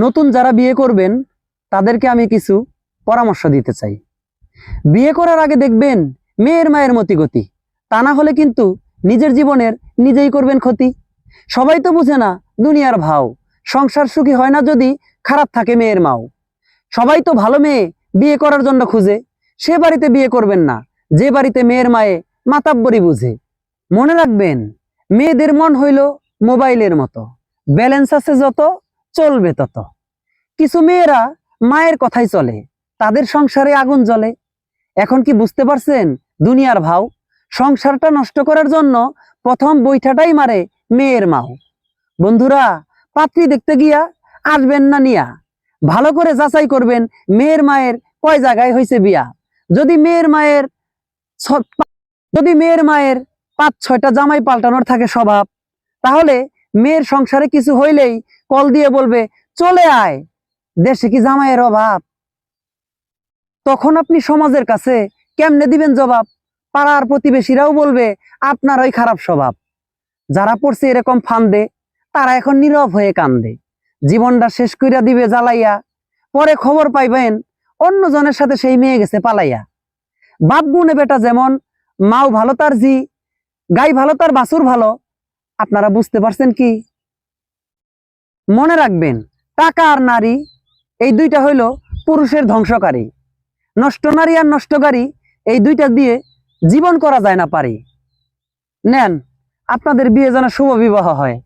নতুন যারা বিয়ে করবেন, তাদেরকে আমি কিছু পরামর্শ দিতে চাই। বিয়ে করার আগে দেখবেন মেয়ের মায়ের মতি গতি। তা না হলে কিন্তু নিজের জীবনের নিজেই করবেন ক্ষতি। সবাই তো বুঝে না দুনিয়ার ভাও, সংসার সুখী হয় না যদি খারাপ থাকে মেয়ের মাও। সবাই তো ভালো মেয়ে বিয়ে করার জন্য খুঁজে, সে বাড়িতে বিয়ে করবেন না, যে বাড়িতে মেয়ের মায়ে মাতাব্বরি বুঝে। মনে রাখবেন, মেয়েদের মন হইল মোবাইলের মতো। ব্যালেন্স আছে যত চলবে তত। কিছু মেয়েরা মায়ের কথাই চলে, তাদের সংসারে আগুন জ্বলে। এখন কি বুঝতে পারছেন দুনিয়ার ভাও? সংসারটা নষ্ট করার জন্য প্রথম বৈঠাটাই মারে মেয়ের মাও। বন্ধুরা, পাত্রী দেখতে গিয়া আসবেন না নিয়া? ভালো করে যাচাই করবেন মেয়ের মায়ের কয় জায়গায় হয়েছে বিয়া। যদি মেয়ের মায়ের যদি মেয়ের মায়ের পাঁচ ছয়টা জামাই পাল্টানোর থাকে স্বভাব, তাহলে মেয়ের সংসারে কিছু হইলেই কল দিয়ে বলবে, চলে আয়। দেশে কি জামাইয়ের অভাব? তখন আপনি সমাজের কাছে কেমনে দিবেন জবাব? পাড়ার প্রতিবেশীরাও বলবে আপনার ওই খারাপ স্বভাব। যারা পড়ছে এরকম ফান্দে, তারা এখন নীরব হয়ে কান্দে। জীবনটা শেষ কইরা দিবে জ্বালাইয়া। পরে খবর পাইবেন অন্য জনের সাথে সেই মেয়ে গেছে পালাইয়া। বাপ গুনে বেটা যেমন, মাও ভালো তার জি, গাই ভালো তার বাসুর ভালো আপনারা বুঝতে পারছেন কি? মনে রাখবেন, টাকা আর নারী, এই দুইটা হইল পুরুষের ধ্বংসকারী। নষ্ট নারী আর নষ্টকারী, এই দুইটা দিয়ে জীবন করা যায় না পারি। নেন, আপনাদের বিয়ে যেন শুভ বিবাহ হয়।